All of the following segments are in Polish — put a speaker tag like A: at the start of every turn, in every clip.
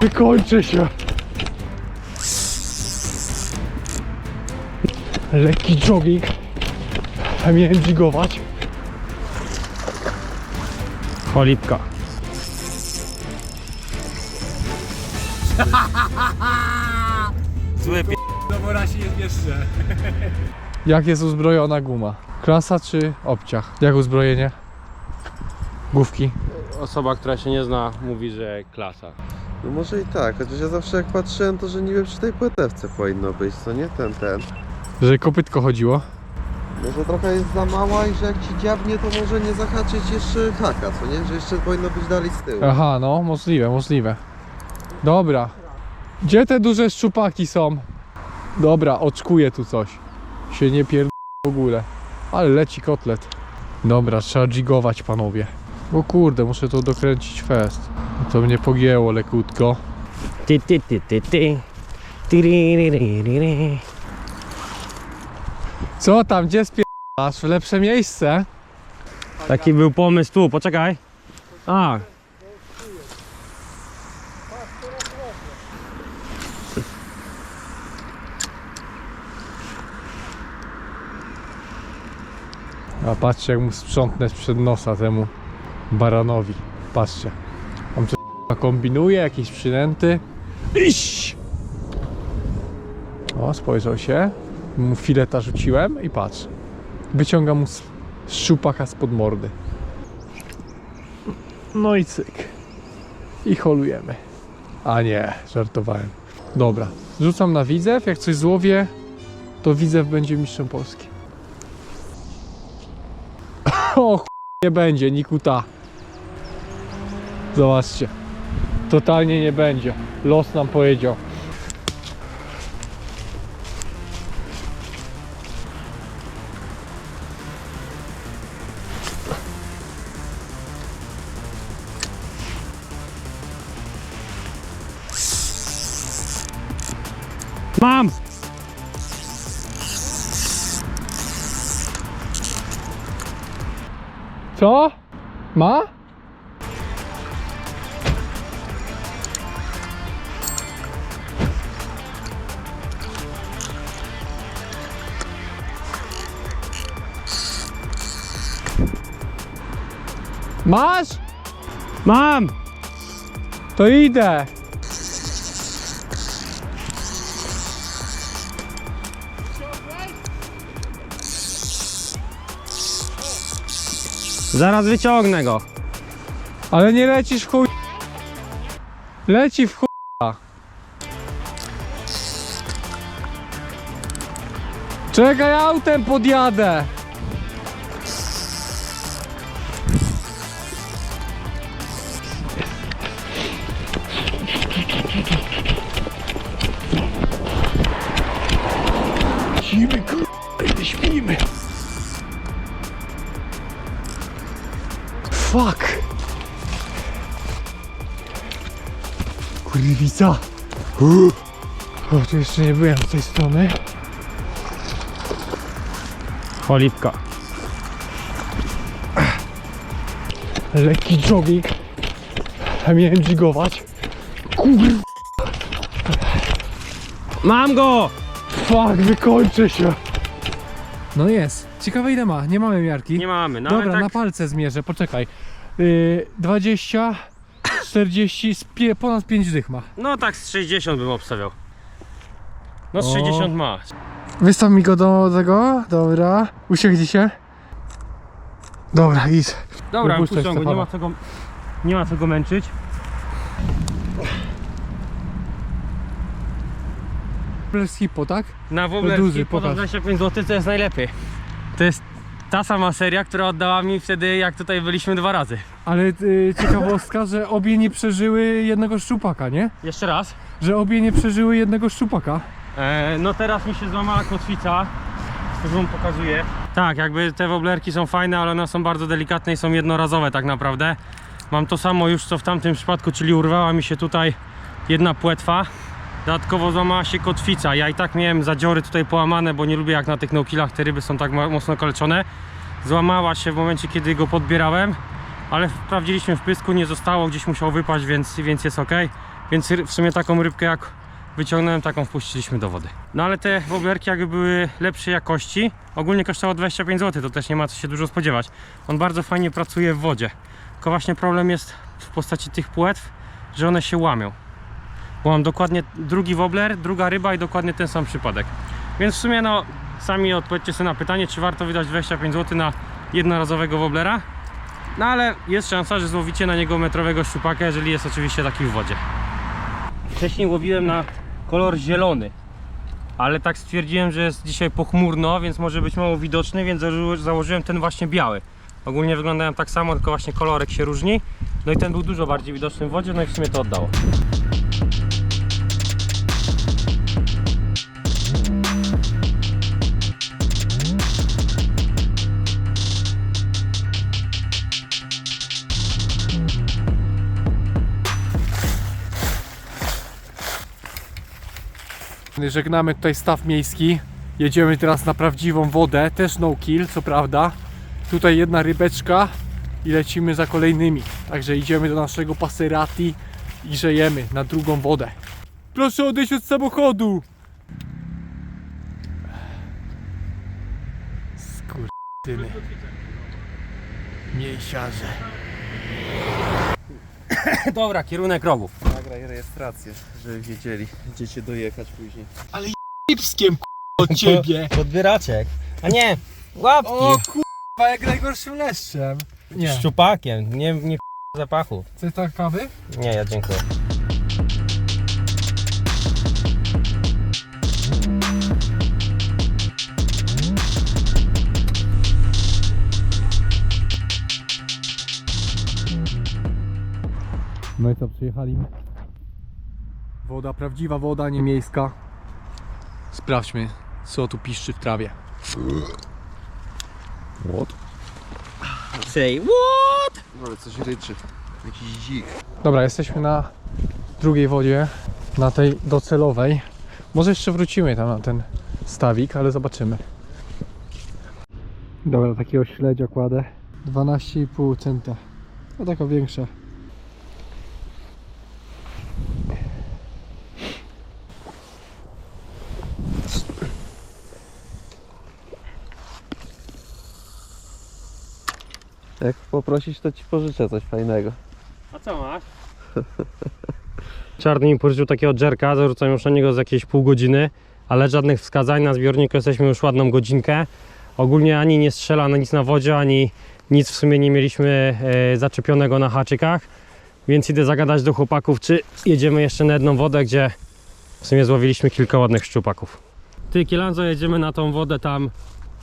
A: Wykończę się. Lekki jogging. A miałem dzigować. Cholipka.
B: Zły p...
C: No bo raz się nie zmieszczę.
A: Jak jest uzbrojona guma? Klasa czy obciach? Jak uzbrojenie? Główki.
B: Osoba, która się nie zna, mówi, że klasa.
D: No może i tak, chociaż ja zawsze jak patrzyłem, to że niby przy tej płetewce powinno być, co nie? Ten, ten.
A: Że kopytko chodziło.
D: Może trochę jest za mała i że jak ci dziabnie, to może nie zahaczyć jeszcze haka, co nie? Że jeszcze powinno być dalej z tyłu.
A: Aha, no możliwe, możliwe. Dobra. Gdzie te duże szczupaki są? Dobra, oczkuję tu coś. Się nie pierd... w ogóle. Ale leci kotlet. Dobra, trzeba jigować panowie. Bo kurde, muszę to dokręcić fest. To mnie pogięło lekutko.
B: Ty, ty, ty, ty, ty. Tyriririririri.
A: Co tam, gdzie spierasz? W lepsze miejsce?
B: Taki był pomysł tu, poczekaj. A.
A: A patrzcie jak mu sprzątnę przed nosa temu baranowi. Patrzcie. Kombinuje, jakieś przynęty. Iść! O, spojrzał się. Mu fileta rzuciłem i patrz. Wyciąga mu z spod mordy. No i cyk. I holujemy. A nie, żartowałem. Dobra, rzucam na widzew. Jak coś złowię, to widzew będzie mistrzem Polski. O nie będzie, nikuta. Zobaczcie. Totalnie nie będzie. Los nam powiedział.
B: Mam!
A: Co? Ma? Masz?
B: Mam!
A: To idę.
B: Zaraz wyciągnę go.
A: Ale nie lecisz w chuj. Leci w chuj. Czekaj, autem podjadę. Kurwica. O, tu jeszcze nie byłem z tej strony.
B: Cholipka.
A: Lekki jogging. A miałem dzigować. Kur...
B: Mam go!
A: Fuck, wykończę się. No jest. Ciekawe ile ma. Nie mamy miarki.
B: Nie mamy, no
A: Dobra,
B: ale
A: na
B: tak...
A: palce zmierzę, poczekaj. Yy, 20, 40, z pie, ponad 5 dych ma.
B: No tak z 60 bym obstawiał. No z
A: O.
B: 60 ma.
A: Wystaw mi go do tego, dobra. Usiądź się. Dobra, idź.
B: Dobra,
A: Wypuszczaj
B: puszczam go, nie
A: Stefana.
B: ma co go, nie ma co go męczyć.
A: Hippo, tak?
B: Na
A: duży,
B: Woblerski po
A: pokaż.
B: 25 zł to jest najlepiej. To jest ta sama seria, która oddała mi wtedy jak tutaj byliśmy dwa razy.
A: Ale y, ciekawostka, że obie nie przeżyły jednego szczupaka, nie?
B: Jeszcze raz.
A: Że obie nie przeżyły jednego szczupaka.
B: E, no teraz mi się złamała kotwica. Wam pokazuję. Tak, jakby te woblerki są fajne, ale one są bardzo delikatne i są jednorazowe tak naprawdę. Mam to samo już co w tamtym przypadku, czyli urwała mi się tutaj jedna płetwa. Dodatkowo złamała się kotwica. Ja i tak miałem zadziory tutaj połamane, bo nie lubię jak na tych no-killach te ryby są tak mocno kaleczone. Złamała się w momencie, kiedy go podbierałem, ale sprawdziliśmy w pysku, nie zostało, gdzieś musiał wypaść, więc, więc jest ok. Więc w sumie taką rybkę jak wyciągnąłem, taką wpuściliśmy do wody. No ale te woblerki jakby były lepszej jakości. Ogólnie kosztowało 25 zł, to też nie ma co się dużo spodziewać. On bardzo fajnie pracuje w wodzie. Tylko właśnie problem jest w postaci tych płetw, że one się łamią. Bo mam dokładnie drugi wobler, druga ryba i dokładnie ten sam przypadek. Więc w sumie no, sami odpowiedzcie sobie na pytanie, czy warto wydać 25 zł na jednorazowego woblera. No ale jest szansa, że złowicie na niego metrowego szczupaka, jeżeli jest oczywiście taki w wodzie. Wcześniej łowiłem na kolor zielony, ale tak stwierdziłem, że jest dzisiaj pochmurno, więc może być mało widoczny, więc założy- założyłem ten właśnie biały. Ogólnie wyglądają tak samo, tylko właśnie kolorek się różni. No i ten był dużo bardziej widoczny w wodzie, no i w sumie to oddało.
A: Żegnamy tutaj staw miejski. Jedziemy teraz na prawdziwą wodę, też no kill, co prawda. Tutaj jedna rybeczka i lecimy za kolejnymi. Także idziemy do naszego Passerati i żyjemy na drugą wodę. Proszę odejść od samochodu! Skurtyny. Mięsiarze.
B: Dobra, kierunek rogów.
D: Nagraj rejestrację, żeby wiedzieli, gdzie cię dojechać później.
A: Lipskiem od ciebie.
B: Podbieraczek. A nie, łapki.
A: O kurwa, jak najgorszym leszczem. Nie.
B: Szczupakiem, nie, nie zapachu.
A: Chcesz tak kawy?
B: Nie, ja dziękuję.
A: No i co, przyjechaliśmy? Woda, prawdziwa woda, nie miejska. Sprawdźmy, co tu piszczy w trawie. What?
B: Say what?
D: Ale coś ryczy. Jakiś dzik.
A: Dobra, jesteśmy na drugiej wodzie, na tej docelowej. Może jeszcze wrócimy tam na ten stawik, ale zobaczymy. Dobra, takiego śledzia kładę. 12,5 centa. No taka większa.
D: Jak poprosisz, to ci pożyczę coś fajnego.
B: A co masz? Czarny mi pożyczył takiego dżerka, zarzucam już na niego z jakieś pół godziny, ale żadnych wskazań na zbiorniku jesteśmy już ładną godzinkę. Ogólnie ani nie strzela na nic na wodzie, ani nic w sumie nie mieliśmy e, zaczepionego na haczykach, więc idę zagadać do chłopaków, czy jedziemy jeszcze na jedną wodę, gdzie w sumie złowiliśmy kilka ładnych szczupaków. Ty, Kielanzo, jedziemy na tą wodę tam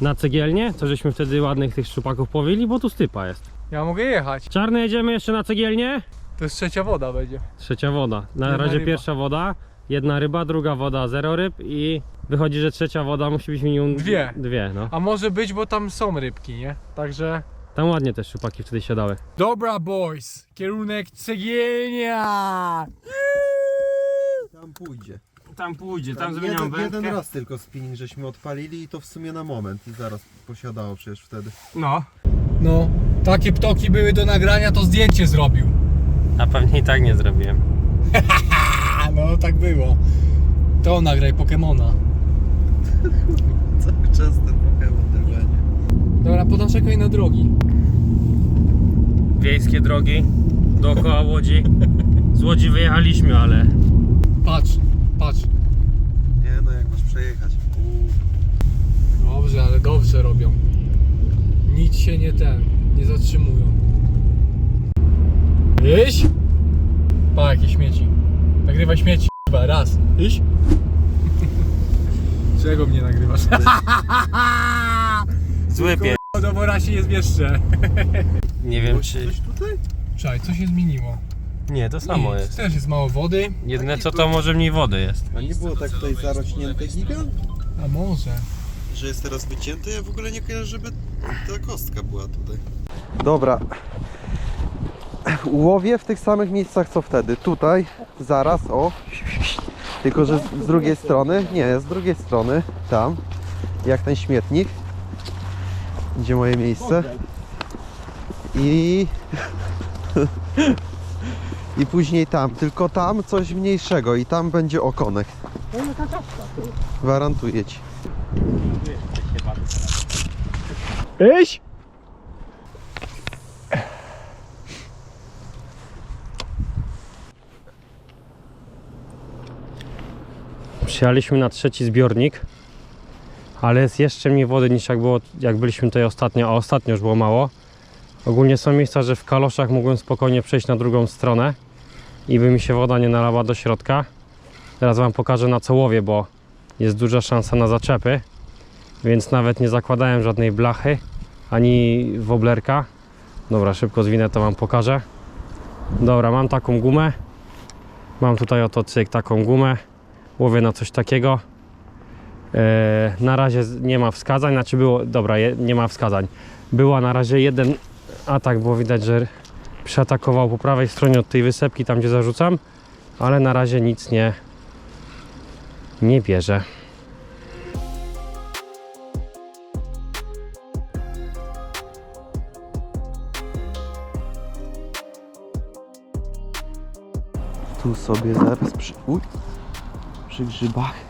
B: na cegielnie, co żeśmy wtedy ładnych tych szczupaków powili, bo tu stypa jest.
A: Ja mogę jechać.
B: Czarny, jedziemy jeszcze na cegielnię?
A: To jest trzecia woda będzie.
B: Trzecia woda. Na
A: Jedna
B: razie
A: ryba.
B: pierwsza woda, jedna ryba, druga woda, zero ryb i wychodzi, że trzecia woda musi być minimum
A: Dwie.
B: Dwie, no.
A: A może być, bo tam są rybki, nie? Także...
B: Tam ładnie te szczupaki wtedy siadały.
A: Dobra boys, kierunek cegielnia!
D: Tam pójdzie.
B: Tam pójdzie,
D: jeden, jeden raz tylko spinning żeśmy odpalili i to w sumie na moment i zaraz posiadało przecież wtedy.
B: No.
A: No, takie ptoki były do nagrania, to zdjęcie zrobił.
B: A pewnie i tak nie zrobiłem.
A: A no, tak było. To nagraj Pokemona.
D: Cały czas ten Pokémon ten będzie.
A: Dobra, poczekaj na drogi.
B: Wiejskie drogi, dookoła Łodzi. Z Łodzi wyjechaliśmy, ale
A: patrz.
D: Nie no, jak masz przejechać. Uuu.
A: Dobrze, ale dobrze robią. Nic się nie ten, nie zatrzymują. Iść? Pa, jakie śmieci. Nagrywaj śmieci, chyba, raz. Iść? Czego mnie nagrywasz?
B: zły pies.
A: Do wora się nie zmieszczę.
B: Nie wiem czy...
D: Coś tutaj?
A: Czaj, co się zmieniło?
B: Nie, to samo
A: Nic,
B: jest.
A: Też jest mało wody.
B: Jedyne co to może mniej wody jest.
D: A nie było tak tutaj zarośnięte gigant?
A: A może.
D: Że jest teraz wycięte? Ja w ogóle nie kojarzę, żeby ta kostka była tutaj. Dobra. Łowię w tych samych miejscach co wtedy. Tutaj, zaraz, o. Tylko, że z, z drugiej strony, nie, z drugiej strony, tam, jak ten śmietnik. Gdzie moje miejsce. I... I później tam, tylko tam coś mniejszego i tam będzie okonek. Gwarantuję ci.
A: Iść!
B: Przyjechaliśmy na trzeci zbiornik, ale jest jeszcze mniej wody niż jak było, jak byliśmy tutaj ostatnio, a ostatnio już było mało. Ogólnie są miejsca, że w kaloszach mogłem spokojnie przejść na drugą stronę i by mi się woda nie nalała do środka. Teraz Wam pokażę na co łowię, bo jest duża szansa na zaczepy, więc nawet nie zakładałem żadnej blachy ani woblerka. Dobra, szybko zwinę to Wam pokażę. Dobra, mam taką gumę. Mam tutaj oto cyk taką gumę łowię na coś takiego. E, na razie nie ma wskazań, znaczy było, dobra, nie ma wskazań. Była na razie jeden atak, było widać, że przeatakował po prawej stronie od tej wysepki, tam gdzie zarzucam, ale na razie nic nie, nie bierze.
D: Tu sobie zaraz przy... Uj, przy grzybach.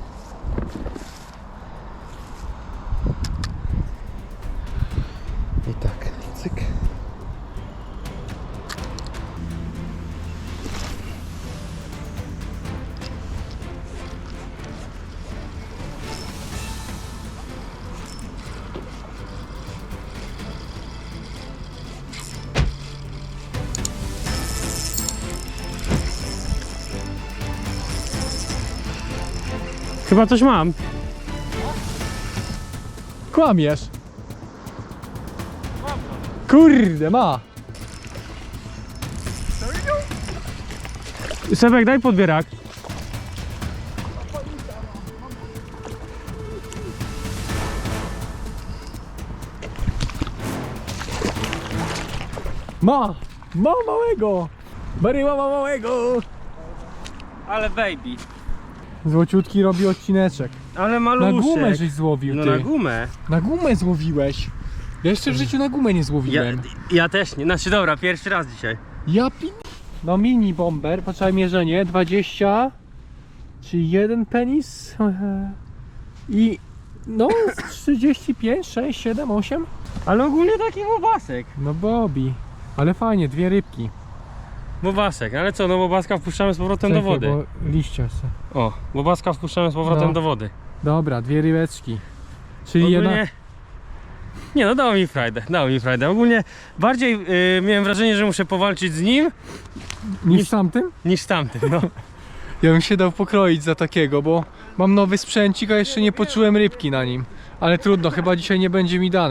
B: Chyba coś mam.
A: Kłamiesz. Kurde, ma.
B: Sebek, daj podbierak.
A: Ma. Ma małego. Baryła ma małego.
B: Ale baby.
A: Złociutki robi odcineczek.
B: Ale
A: Na
B: maluszek.
A: gumę żeś złowił,
B: No
A: ty.
B: na gumę.
A: Na gumę złowiłeś. Ja jeszcze w życiu na gumę nie
B: Ja,
A: złowiłem.
B: ja też nie. Znaczy dobra, pierwszy raz dzisiaj.
A: Ja pi... No mini bomber, poczekaj mierzenie, 20, czyli jeden penis ehe, i no z 35, 6, 7, 8.
B: Ale ogólnie taki bobasek.
A: No Bobby, ale fajnie, dwie rybki.
B: Bobasek, ale co, no bobaska wpuszczamy z powrotem do wody.
A: Bo liścia se.
B: O, bobaska wpuszczamy z powrotem
A: No.
B: do wody.
A: Dobra, dwie rybeczki. Czyli
B: Ogólnie...
A: jedna...
B: Nie no, dało mi frajdę, dało mi frajdę. Ogólnie bardziej y, miałem wrażenie, że muszę powalczyć z nim
A: niż tamtym?
B: niż z tamtym, no.
A: Ja bym się dał pokroić za takiego, bo mam nowy sprzęcik, a jeszcze nie poczułem rybki na nim. Ale trudno, chyba dzisiaj nie będzie mi dane.